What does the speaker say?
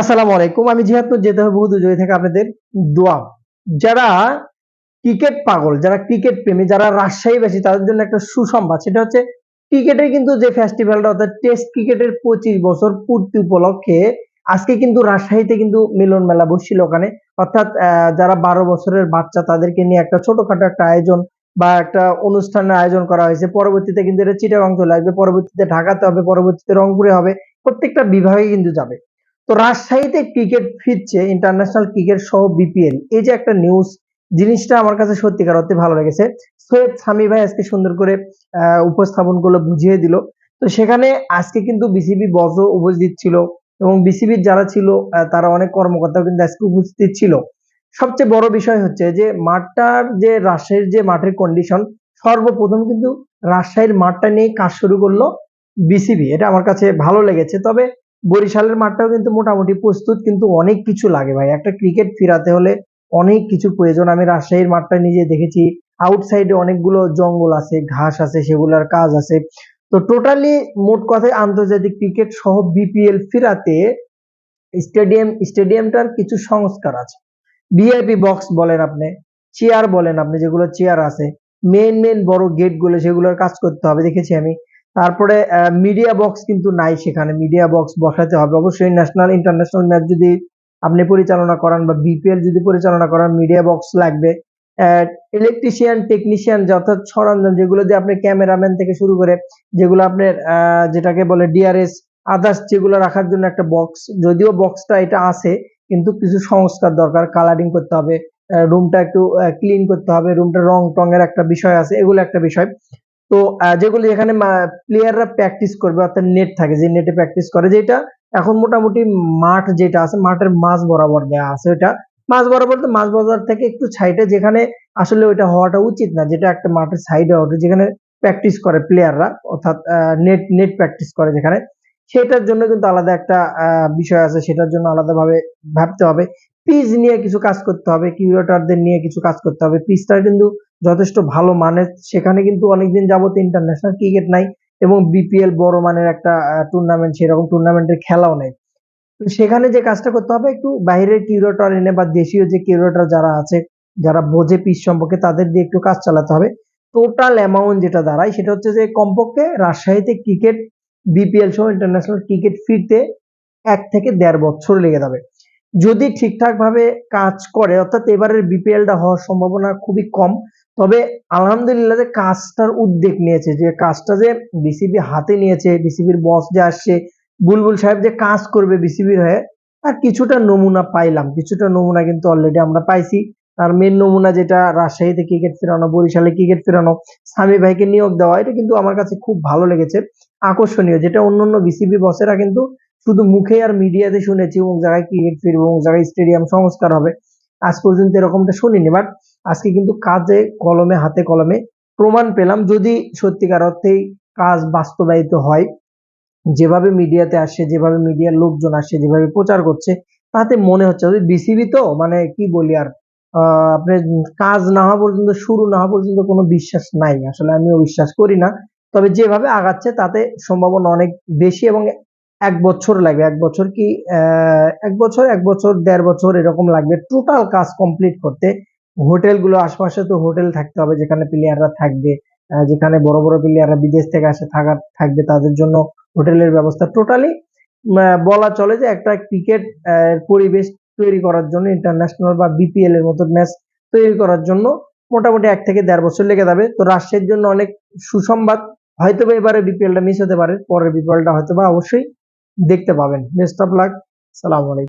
আসসালামু আলাইকুম। আমি জিহাদপুর যেতে হবে বহু দুজয় থেকে আপনাদের দোয়া। যারা ক্রিকেট পাগল, যারা ক্রিকেট প্রেমী, যারা রাজশাহী বেশি তাদের জন্য একটা সুসংবাদ। সেটা হচ্ছে, ক্রিকেটের কিন্তু যে ফেস্টিভ্যালটা অর্থাৎ টেস্ট ক্রিকেটের পঁচিশ বছর পূর্তি উপলক্ষে, আজকে কিন্তু রাজশাহীতে কিন্তু মিলন মেলা বসছিল ওখানে। অর্থাৎ যারা বারো বছরের বাচ্চা, তাদেরকে নিয়ে একটা ছোটখাটো একটা আয়োজন বা একটা অনুষ্ঠানের আয়োজন করা হয়েছে। পরবর্তীতে কিন্তু এটা চিটাগাং চলে আসবে, পরবর্তীতে ঢাকাতে হবে, পরবর্তীতে রংপুরে হবে। প্রত্যেকটা বিভাগে কিন্তু যাবে। তো রাজশাহীতে ক্রিকেট ফিরছে ইন্টারন্যাশনাল ক্রিকেট সহ বিপিএল এই যে একটা নিউজ জিনিসটা আমার কাছে সত্যিকার অতি ভালো লেগেছে। সৈয়দ সামি ভাই আজকে সুন্দর করে উপস্থাপন করল, বুঝিয়ে দিল। তো সেখানে আজকে কিন্তু বিসিবি বজ উপস্থিত ছিল এবং বিসিবির যারা ছিল তারা অনেক কর্মকর্তা কিন্তু আজকে উপস্থিত ছিল। সবচেয়ে বড় বিষয় হচ্ছে যে, মাঠটার যে রাজশাহীর যে মাঠের কন্ডিশন সর্বপ্রথম কিন্তু রাজশাহীর মাঠটা নিয়ে কাজ শুরু করল বিসিবি এটা আমার কাছে ভালো লেগেছে। তবে বরিশালের মাঠটাও কিন্তু মোটামুটি প্রস্তুত, কিন্তু অনেক কিছু লাগে ভাই। একটা ক্রিকেট ফিরাতে হলে অনেক কিছু প্রয়োজন। আমি রাজশাহীর মাঠটা নিজে দেখেছি। আউটসাইডে অনেকগুলো জঙ্গল আছে, ঘাস আছে, সেগুলোর কাজ আছে। তো টোটালি মোট কথায় আন্তর্জাতিক ক্রিকেট সহ বিপিএল ফিরাতে স্টেডিয়াম স্টেডিয়ামটার কিছু সংস্কার আছে। ভিআইপি বক্স বলেন আপনি চেয়ার বলেন আপনি, যেগুলো চেয়ার আছে মেন মেন বড় গেটগুলো, সেগুলোর কাজ করতে হবে। দেখেছি আমি। তারপরে মিডিয়া বক্স কিন্তু নাই সেখানে। মিডিয়া বক্স বসাতে হবে। অবশ্যই ন্যাশনাল ইন্টারন্যাশনাল ম্যাচ যদি আপনি পরিচালনা করান বা বিপিএল যদি পরিচালনা করান মিডিয়া বক্স লাগবে। ইলেকট্রিশিয়ান টেকনিশিয়ান অর্থাৎ সরঞ্জাম যেগুলো দিয়ে আপনি ক্যামেরাম্যান থেকে শুরু করে যেগুলো আপনার যেটাকে বলে ডিআরএস আদার্স যেগুলো রাখার জন্য একটা বক্স যদিও বক্সটা এটা আছে, কিন্তু কিছু সংস্কার দরকার। কালারিং করতে হবে রুমটা একটু ক্লিন করতে হবে। রুমটা রং টং এর একটা বিষয় আছে, এগুলো একটা বিষয়। তো যেগুলি এখানে প্লেয়াররা প্র্যাকটিস করবে, অর্থাৎ নেট থাকে, যে নেটে প্র্যাকটিস করে, যেটা এখন মোটামুটি মাঠ যেটা আছে, মাঠের মাঝ বরাবর দেওয়া আছে ওটা মাঝ বরাবর তো মাঝ বরাবর থেকে একটু সাইডে যেখানে আসলে ওইটা হওয়াটা উচিত না, যেটা একটা মাঠের সাইডে ওঠে যেখানে প্র্যাকটিস করে প্লেয়াররা অর্থাৎ নেট নেট প্র্যাকটিস করে যেখানে। সেটার জন্য কিন্তু আলাদা একটা বিষয় আছে, সেটার জন্য আলাদাভাবে ভাবতে হবে। পিচ নিয়ে কিছু কাজ করতে হবে, কিউরেটরদের নিয়ে কিছু কাজ করতে হবে। পিচটা কিন্তু যথেষ্ট ভালো মানের। সেখানে কিন্তু অনেকদিন যাবত ইন্টারন্যাশনাল ক্রিকেট নাই এবং বিপিএল বড় মানের একটা টুর্নামেন্ট সেরকম টুর্নামেন্টের খেলাও নেই। তো সেখানে যে কাজটা করতে হবে, একটু বাইরের কিউরেটর এনে বা দেশীয় যে কিউরেটর যারা আছে, যারা বোঝে পিচ সম্পর্কে, তাদের দিয়ে একটু কাজ চালাতে হবে। টোটাল অ্যামাউন্ট যেটা দাঁড়ায়, সেটা হচ্ছে যে কমপক্ষে রাজশাহীতে ক্রিকেট বিপিএল সহ ইন্টারন্যাশনাল ক্রিকেট ফিরতে এক থেকে দেড় বছর লেগে যাবে। যদি ঠিকঠাক ভাবে কাজ করে, অর্থাৎ এবারের বিপিএলটা হওয়ার সম্ভাবনা খুবই কম তবে আলহামদুলিল্লাহ যে কাজটার উদ্যোগ নিয়েছে, যে কাজটা যে বিসিবি হাতে নিয়েছে বিসিবির বস যে আসছে, বুলবুল সাহেব যে কাজ করবে বিসিবির হয়ে, আর কিছুটা নমুনা পাইলাম। কিছুটা নমুনা কিন্তু অলরেডি আমরা পাইছি। তার মেন নমুনা যেটা, রাজশাহীতে ক্রিকেট ফেরানো, বরিশালে ক্রিকেট ফেরানো স্বামী ভাইকে নিয়োগ দেওয়া, এটা কিন্তু আমার কাছে খুব ভালো লেগেছে, আকর্ষণীয়। যেটা অন্য অন্য বিসিবি বসেরা কিন্তু শুধু মুখে আর মিডিয়াতে শুনেছি, অমুক জায়গায় ক্রিকেট ফিরবো, অমুক জায়গায় স্টেডিয়াম সংস্কার হবে। আজ পর্যন্ত এরকমটা শুনিনি বাট আজকে কিন্তু কাজে কলমে, হাতে কলমে প্রমাণ পেলাম। যদি সত্যিকার অর্থেই কাজ বাস্তবায়িত হয়, যেভাবে মিডিয়াতে আসে, যেভাবে মিডিয়ার লোকজন আসছে যেভাবে প্রচার করছে, তাতে মনে হচ্ছে বিসিবি তো মানে কি বলি আর আপনার কাজ না হওয়া পর্যন্ত, শুরু না হওয়া পর্যন্ত কোনো বিশ্বাস নাই। আসলে আমিও বিশ্বাস করি না, তবে যেভাবে আগাচ্ছে তাতে সম্ভাবনা অনেক বেশি এবং এক বছর লাগবে, এক বছর কি এক বছর এক বছর, দেড় বছর এরকম লাগবে। টোটাল কাজ কমপ্লিট করতে হোটেলগুলো, আশপাশে তো হোটেল থাকতে হবে যেখানে প্লেয়াররা থাকবে যেখানে বড় বড় প্লেয়াররা বিদেশ থেকে আসে থাকার থাকবে, তাদের জন্য হোটেলের ব্যবস্থা টোটালি বলা চলে যে একটা ক্রিকেট পরিবেশ তৈরি করার জন্য ইন্টারন্যাশনাল বা বিপিএল এর মতো ম্যাচ তৈরি করার জন্য মোটামুটি এক থেকে দেড় বছর লেগে যাবে। তো রাজশাহীর জন্য অনেক সুসংবাদ হয়তো এবারে বিপিএলটা মিস হতে পারে, পরের বিপিএলটা হয়তো বা অবশ্যই দেখতে পাবেন বেস্ট অফ লাক সালাম আলাইকুম